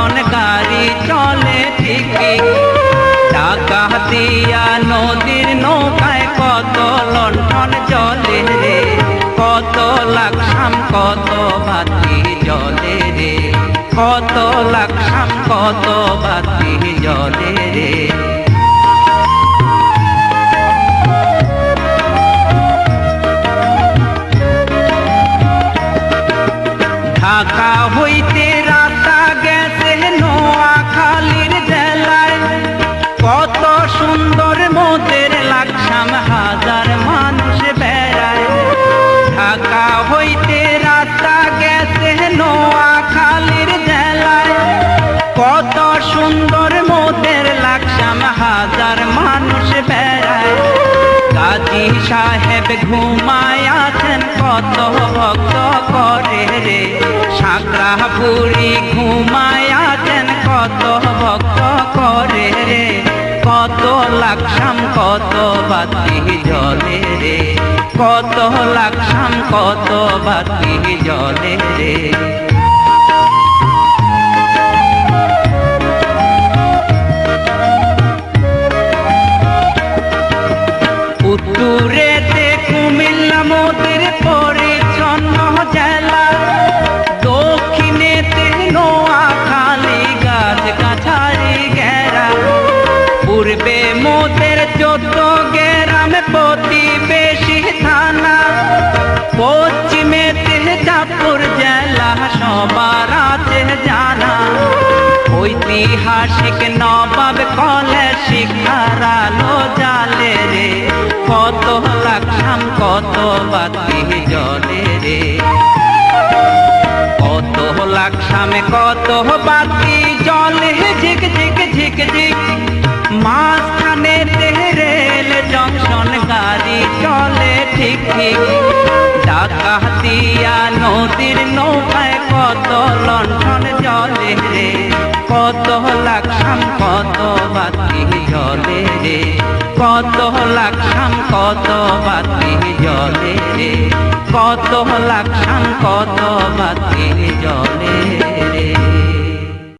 Ton গাড়ি চলে ঠিকই। ডাকাতিয়া নদীর নৌকায় কত লণ্ঠন জলে রে? কত লাকসাম, কত বাতি জলে রে? কত লাকসাম, কত বাতি জলে রে? ঢাকা হইতে রাস্তা গাজী সাহেব ঘুমায় আছেন কত ভক্ত করে রে। সাকরা বুড়ি ঘুমায় আছেন কত ভক্ত করে রে। কত লাকসাম, কত বাতি জলে রে। কত লাকসাম, কত বাতি জলে রে। পূর্বে মোদের চোদ্দ গেরাম প্রতিবেশী থানা। পশ্চিমেতে চাঁদপুর জেলা সবার জানা। ঐতিহাসিক নবাব কলে শিক্ষার আলো জালে রে। কত লাখাম কত বাতি জলে রে। কত লাখামে কত বাতি জলে ঝিক ঝিক ঝিক ঝিক গাড়ি চলে ঠিক ঠিক ডাকাতিয়া নদীর নৌকায় কত লণ্ঠন জলে রে, কত লাখাম কত বাতি জলে রে, কত লাখাম কত বাতি জলে রে, কত লাখাম কত বাতি জলে